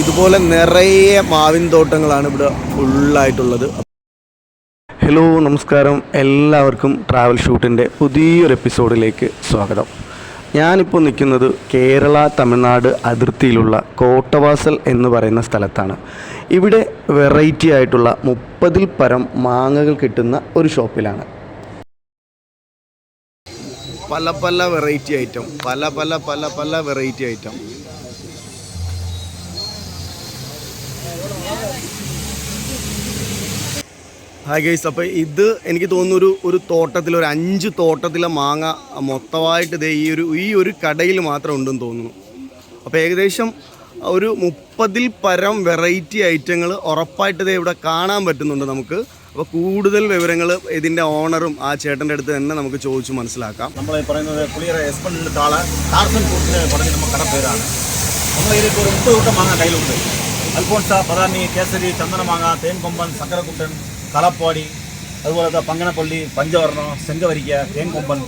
ഇതുപോലെ നിറയെ മാവിൻ തോട്ടങ്ങളാണ് ഇവിടെ ഫുള്ളായിട്ടുള്ളത്. ഹലോ നമസ്കാരം. എല്ലാവർക്കും ട്രാവൽ ഷൂട്ടിന്റെ പുതിയൊരു എപ്പിസോഡിലേക്ക് സ്വാഗതം. ഞാനിപ്പോൾ നിൽക്കുന്നത് കേരള തമിഴ്നാട് അതിർത്തിയിലുള്ള കോട്ടവാസൽ എന്ന് പറയുന്ന സ്ഥലത്താണ്. ഇവിടെ വെറൈറ്റി ആയിട്ടുള്ള മുപ്പതിൽ പരം മാങ്ങകൾ കിട്ടുന്ന ഒരു ഷോപ്പിലാണ്. പല പല വെറൈറ്റി ഐറ്റം പല പല പല പല വെറൈറ്റി ഐറ്റം ഹായ് ഗൈസ് അപ്പോൾ ഇത് എനിക്ക് തോന്നുന്നു ഒരു ഒരു തോട്ടത്തിൽ ഒരു അഞ്ച് തോട്ടത്തിലെ മാങ്ങ മൊത്തമായിട്ട് ഇതേ ഈ ഒരു ഈ ഒരു കടയിൽ മാത്രം ഉണ്ടെന്ന് തോന്നുന്നു. അപ്പോൾ ഏകദേശം ഒരു മുപ്പതിൽ പരം വെറൈറ്റി ഐറ്റങ്ങൾ ഉറപ്പായിട്ട് ഇതേ ഇവിടെ കാണാൻ പറ്റുന്നുണ്ട് നമുക്ക്. അപ്പോൾ കൂടുതൽ വിവരങ്ങൾ ഇതിന്റെ ഓണറും ആ ചേട്ടന്റെ അടുത്ത് തന്നെ നമുക്ക് ചോദിച്ച് മനസ്സിലാക്കാം. നമ്മൾ പറയുന്നത് പുളിയറ എസ്പെൻഡിന്റെ താൾ നമ്മൾ ഇതിലേക്ക് ഒരു മുപ്പത് മാങ്ങ കയ്യിലുണ്ട്. அல்போன்சா பதானி கேசரி சந்தனமாங்கா தேன்கொம்பன் சக்கரக்குட்டன் களப்பாடி அதுபோல் தான் பங்கனப்பள்ளி பஞ்சவரணம் செங்கவரிக்கை தேன்கொம்பன்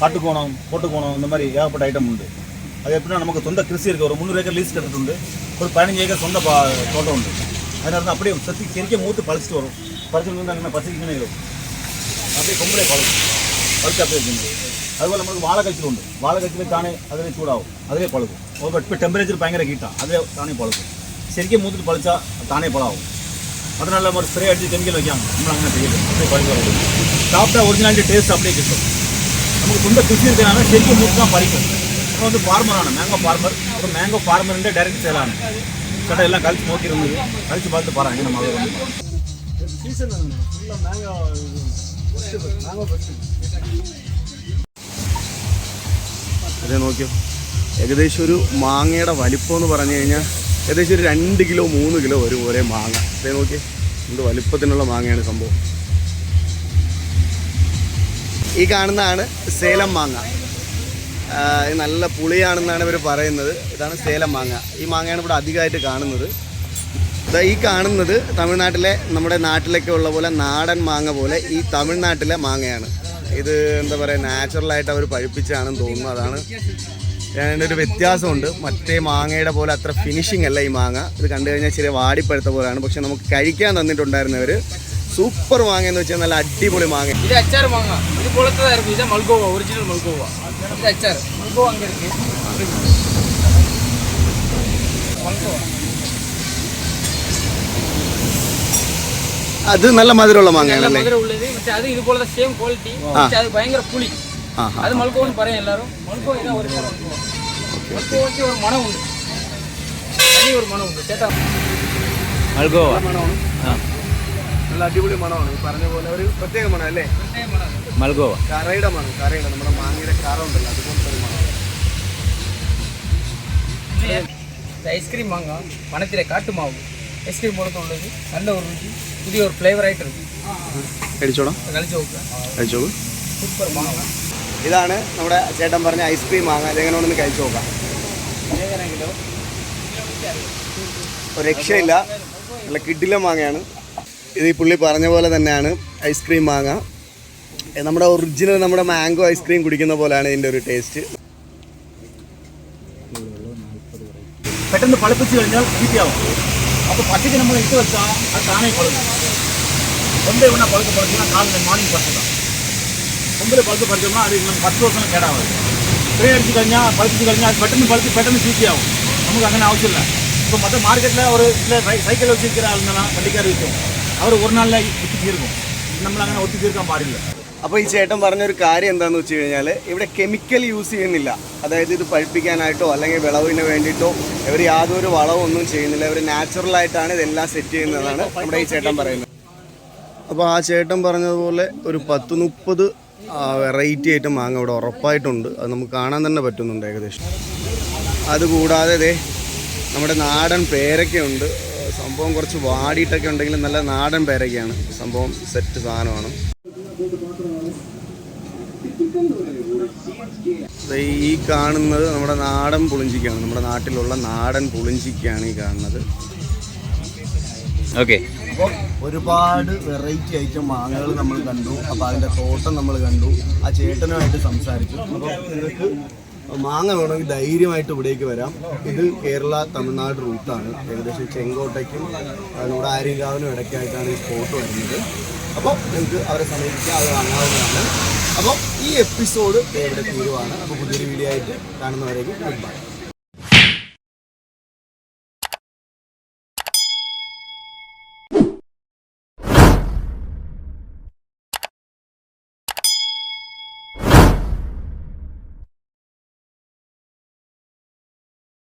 காட்டுக்கோணம் போட்டுக்கோணம் இந்த மாதிரி ஏகப்பட்ட ஐட்டம் உண்டு. அது எப்படின்னா நமக்கு சொந்த கிருஷி இருக்குது ஒரு முந்நூறு ஏக்கர் லீஸ் கட்டுறது ஒரு பதினஞ்சு ஏக்கர் சொந்த பா தோட்டம் உண்டு. அதனால தான் அப்படியே செத்தி செரிக்க மூத்து பழிச்சிட்டு வரும். பழிச்சிட்டு வந்து அங்கே பசிக்கணும் இருக்கும் அப்படியே கொம்பளை பழுத்து பழுத்து அப்படியே இருக்குது அதுபோல் நம்மளுக்கு வாழை கழிச்சு உண்டு. வாழை கழிச்சிலே தானே அதிலே சூடாகும். அதிலே பழுக்கும். ஒரு டெம்பரேச்சர் பயங்கர ஹீட்டாக அதே தானே பழுக்கும். ശരിക്കും മൂത്തിട്ട് പളിച്ചാൽ താനേ പളാവും. അതിനുള്ള ഒരു സ്പ്രേ അടിച്ച് കെമിക്കൽ വയ്ക്കാം നമ്മൾ അങ്ങനെ ചെയ്യരുത്. അത്രേ പഴുക്കുള്ളൂ സാപ്പിട്ട ഒറിജിനാലിറ്റി ടേസ്റ്റ് അപ്ലൈ കിട്ടും. നമുക്ക് സ്വന്തം കൃഷി എടുക്കാനാണ് ശരിക്കും മൂത്താൻ പറിക്കും. അപ്പോൾ വന്ന് ഫാർമറാണ് മാംഗോ ഫാർമർ അപ്പോൾ മാംഗോ ഫാർമറിന്റെ ഡയറക്റ്റ് സെയിലാണ് ചേട്ടാ എല്ലാം കളിച്ച് നോക്കിയിരുന്നത് കളിച്ച് பார்த்து പറ എങ്ങനെ മഴ സീസൺ മാംഗോ മാംഗോ അതെ നോക്കിയോ? ഏകദേശം ഒരു മാങ്ങയുടെ വലിപ്പം എന്ന് പറഞ്ഞു കഴിഞ്ഞാൽ ഏകദേശം ഒരു രണ്ട് കിലോ മൂന്ന് കിലോ വരും ഒരേ മാങ്ങ. അതേ നോക്കി എന്ത് വലിപ്പത്തിനുള്ള മാങ്ങയാണ് സംഭവം. ഈ കാണുന്നതാണ് സേലം മാങ്ങ. നല്ല പുളിയാണെന്നാണ് ഇവർ പറയുന്നത്. ഇതാണ് സേലം മാങ്ങ. ഈ മാങ്ങയാണ് ഇവിടെ അധികമായിട്ട് കാണുന്നത്. ഈ കാണുന്നത് തമിഴ്നാട്ടിലെ നമ്മുടെ നാട്ടിലൊക്കെ ഉള്ള പോലെ നാടൻ മാങ്ങ പോലെ ഈ തമിഴ്നാട്ടിലെ മാങ്ങയാണ്. ഇത് എന്താ പറയുക നാച്ചുറലായിട്ട് അവർ പഴുപ്പിച്ചാണെന്ന് തോന്നുന്നു. അതാണ് അതിൻ്റെ ഒരു വ്യത്യാസമുണ്ട് മറ്റേ മാങ്ങയുടെ പോലെ അത്ര ഫിനിഷിംഗ് അല്ല ഈ മാങ്ങ ഇത് കണ്ടു കഴിഞ്ഞാൽ ചെറിയ വാടിപ്പഴുത്ത പോലെയാണ് പക്ഷെ നമുക്ക് കഴിക്കാൻ തന്നിട്ടുണ്ടായിരുന്നവർ സൂപ്പർ മാങ്ങ എന്ന് വെച്ചാൽ നല്ല അടിപൊളി മാങ്ങ இது அச்சார் மாங்க இது போலத்தான் தான் இருக்கும் இது மல்கோவா ஒரிஜினல் மல்கோவா இது அச்சார் மல்கோவா அங்கே இருக்கு மல்கோவா അത് നല്ല മധുരമുള്ള நல்ல മാങ്ങയാണല്ലേ மதுரை உள்ளது மற்ற அது இது போல தான் சேம் குவாலிட்டி அது பயங்கர అది మలుకోని పరే ఎల్లారు మలుకో ఇదా ఒక మలుకో వచ్చి ఒక మణం ఉంది అది ఒక మణం ఉంది చేత മൽഗോവ നല്ല അടിപൊളി മണമാണ് ഈ പറഞ്ഞ പോലെ ഒരു പ്രത്യേക മണം അല്ലേ മൽഗോവ കറയുടെ മണം കറയുടെ നമ്മുടെ മാങ്ങയുടെ കറ ഉണ്ടല്ലോ അതുപോലത്തെ ഒരു മണമാണ് ഐസ്ക്രീം മാങ്ങ പണത്തിലെ കാട്ടുമാവ് ഐസ്ക്രീം പോലത്തെ ഉള്ളത് നല്ല ഒരു രുചി പുതിയ ഒരു ഫ്ലേവർ ആയിട്ട് കഴിച്ചോളാം കഴിച്ചു നോക്കുക കഴിച്ചോളൂ സൂപ്പർ മാങ്ങ ഇതാണ് നമ്മുടെ ചേട്ടൻ പറഞ്ഞ ഐസ്ക്രീം മാങ്ങ. അതെങ്ങനെ ഉണ്ടെന്ന് കഴിച്ചു നോക്കാം. ഒരു രക്ഷയില്ല. നല്ല കിഡില മാങ്ങയാണ്. ഇത് ഈ പുള്ളി പറഞ്ഞ പോലെ തന്നെയാണ് ഐസ്ക്രീം മാങ്ങ. നമ്മുടെ ഒറിജിനൽ നമ്മുടെ മാംഗോ ഐസ്ക്രീം കുടിക്കുന്ന പോലെയാണ് ഇതിന്റെ ഒരു ടേസ്റ്റ് പെട്ടെന്ന് പളിപ്പിച്ച് കഴിഞ്ഞാൽ ഈസിയാവും അപ്പോൾ പച്ചയ്ക്ക് നമ്മൾ ഇട്ട് വെച്ചാൽ അത് താനേ പഴുക്കും കൊമ്പേ വേണാൽ പഴുക്ക പറിച്ചാൽ കാലിന് മോർണിംഗ് പറിച്ചതാണ് കൊമ്പിൽ പഴുത്ത് പറിച്ചോம்னா അത് നമ്മൾ പത്ത് ദിവസം കേടാവും സ്പ്രേ അടിച്ച് കഴിഞ്ഞാൽ പഴുപ്പിച്ച് കഴിഞ്ഞാൽ അത് പെട്ടെന്ന് പഴുത്ത് പെട്ടെന്ന് ചീത്തയാവും നമുക്ക് അങ്ങനെ ആവശ്യമില്ല. ഇപ്പോൾ മറ്റേ മാർക്കറ്റിൽ ഒരു ഇല്ല സൈക്കിൾ വെച്ചിരിക്കുന്ന ആളെന്നാണ് വണ്ടിക്കാർ വിൽക്കും അവർ ഒരു നാളിലെ ഒത്തി തീർക്കും. നമ്മളങ്ങനെ ഒത്തി തീർക്കാൻ പാടില്ല. അപ്പോൾ ഈ ചേട്ടൻ പറഞ്ഞൊരു കാര്യം എന്താണെന്ന് വെച്ച് കഴിഞ്ഞാൽ ഇവിടെ കെമിക്കൽ യൂസ് ചെയ്യുന്നില്ല. അതായത് ഇത് പഴുപ്പിക്കാനായിട്ടോ അല്ലെങ്കിൽ വിളവിന് വേണ്ടിയിട്ടോ ഇവർ യാതൊരു വളവും ഒന്നും ചെയ്യുന്നില്ല. ഇവർ നാച്ചുറലായിട്ടാണ് ഇതെല്ലാം സെറ്റ് ചെയ്യുന്നതാണ് നമ്മുടെ ഈ ചേട്ടൻ പറയുന്നത്. അപ്പോൾ ആ ചേട്ടൻ പറഞ്ഞതുപോലെ ഒരു പത്ത് മുപ്പത് വെറൈറ്റി ആയിട്ട് മാങ്ങ ഇവിടെ ഉറപ്പായിട്ടുണ്ട്. അത് നമുക്ക് കാണാൻ തന്നെ പറ്റുന്നുണ്ട് ഏകദേശം. അതുകൂടാതെ ഇതേ നമ്മുടെ നാടൻ പേരക്കയുണ്ട്. സംഭവം കുറച്ച് വാടിയിട്ടൊക്കെ ഉണ്ടെങ്കിലും നല്ല നാടൻ പേരക്കയാണ്. സംഭവം സെറ്റ് സാധനമാണ്. ഈ കാണുന്നത് നമ്മുടെ നാടൻ പുളിഞ്ചിക്കാണ് നമ്മുടെ നാട്ടിലുള്ള നാടൻ പുളിഞ്ചിക്കാണ് ഈ കാണുന്നത്. ഓക്കെ അപ്പോൾ ഒരുപാട് വെറൈറ്റി ആയിട്ട് മാങ്ങകൾ നമ്മൾ കണ്ടു. അപ്പോൾ അതിന്റെ തോട്ടം നമ്മൾ കണ്ടു. ആ ചേട്ടനുമായിട്ട് സംസാരിച്ചു. അപ്പോൾ നിങ്ങൾക്ക് മാങ്ങ വേണമെങ്കിൽ ധൈര്യമായിട്ട് ഇവിടേക്ക് വരാം. ഇത് കേരള തമിഴ്നാട് റൂട്ടാണ് ഏകദേശം ചെങ്കോട്ടയ്ക്കും നമ്മുടെ ആര്യങ്കാവിനും ഇടയ്ക്കായിട്ടാണ് ഈ സ്പോട്ട് വരുന്നത്. അപ്പോൾ നിങ്ങൾക്ക് അവരെ സമീപിക്കാൻ അത് വാങ്ങാവുന്നതാണ് അപ്പോൾ ഈ എപ്പിസോഡ് ഇവിടെ തീരുവാണ്. അപ്പോൾ പുതിയൊരു വീഡിയോ ആയിട്ട് കാണുന്നവരേക്കും ഗുഡ് ബൈ